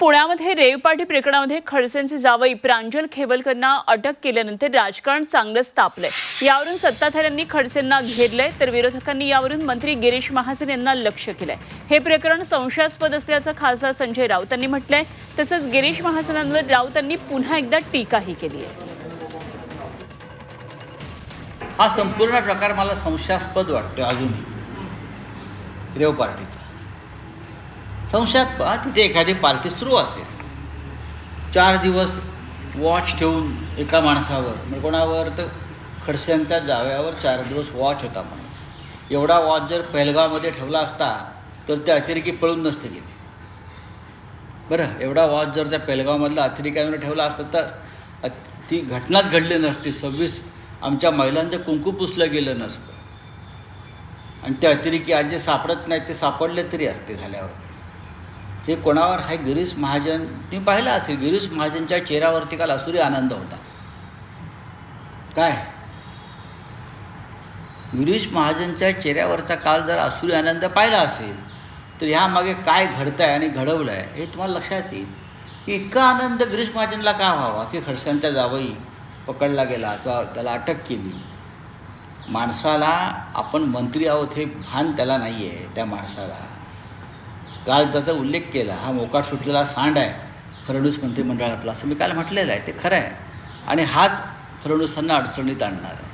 पुण्यामध्ये रेवपाटी प्रकरणामध्ये खडसेंचे जावई प्रांजल खेवलकरना अटक केल्यानंतर राजकारण चांगलंच तापलंय यावरून सत्ताधाऱ्यांनी खडसेंना घेरलंय तर विरोधकांनी यावरून मंत्री गिरीश महाजन यांना लक्ष केलंय. हे प्रकरण संशयास्पद असल्याचं खासदार संजय राऊतांनी म्हटलंय तसंच गिरीश महाजनांवर राऊतांनी पुन्हा एकदा टीकाही केली आहे. हा संपूर्ण प्रकार मला संशयास्पद वाटतोय अजूनही. रेव पार्टीचा संशयात पहा तिथे एखादी पार्टी सुरू असेल. चार दिवस वॉच ठेवून एका माणसावर म्हणजे कोणावर तर खडस्यांच्या जाव्यावर चार दिवस वॉच होता म्हणून. एवढा वॉच जर पहलगावमध्ये ठेवला असता तर ते अतिरेकी पळून नसते गेले बरं एवढा वॉच जर त्या पेलगावमधला अतिरेक्यामध्ये ठेवला असता तर ती घटनाच घडली नसती. सव्वीस आमच्या महिलांचं कुंकू पुसलं गेलं नसतं. आणि ते अतिरेकी आज जे सापडत नाहीत ते सापडले तरी असते झाल्यावर. हे कोणावर? आहे गिरीश महाजन. तुम्ही पाहिलं असेल गिरीश महाजनच्या चेहऱ्यावरती काल असुरी आनंद होता. काय? गिरीश महाजनच्या चेहऱ्यावरचा काल जर असुरी आनंद पाहिला असेल तर ह्यामागे काय घडतं आहे आणि घडवलं आहे हे तुम्हाला लक्षात येईल. की इतका आनंद गिरीश महाजनला का व्हावा? की खडसांच्या जावई पकडला गेला किंवा त्याला अटक केली. माणसाला आपण मंत्री आहोत हे भान त्याला नाही आहे त्या माणसाला. काल त्याचा उल्लेख केला हा मोकाट सुटलेला सांड आहे फडणवीस मंत्रिमंडळातला असं मी काल म्हटलेलं आहे ते खरं आहे. आणि हाच फडणवीसांना अडचणीत आणणार. आहे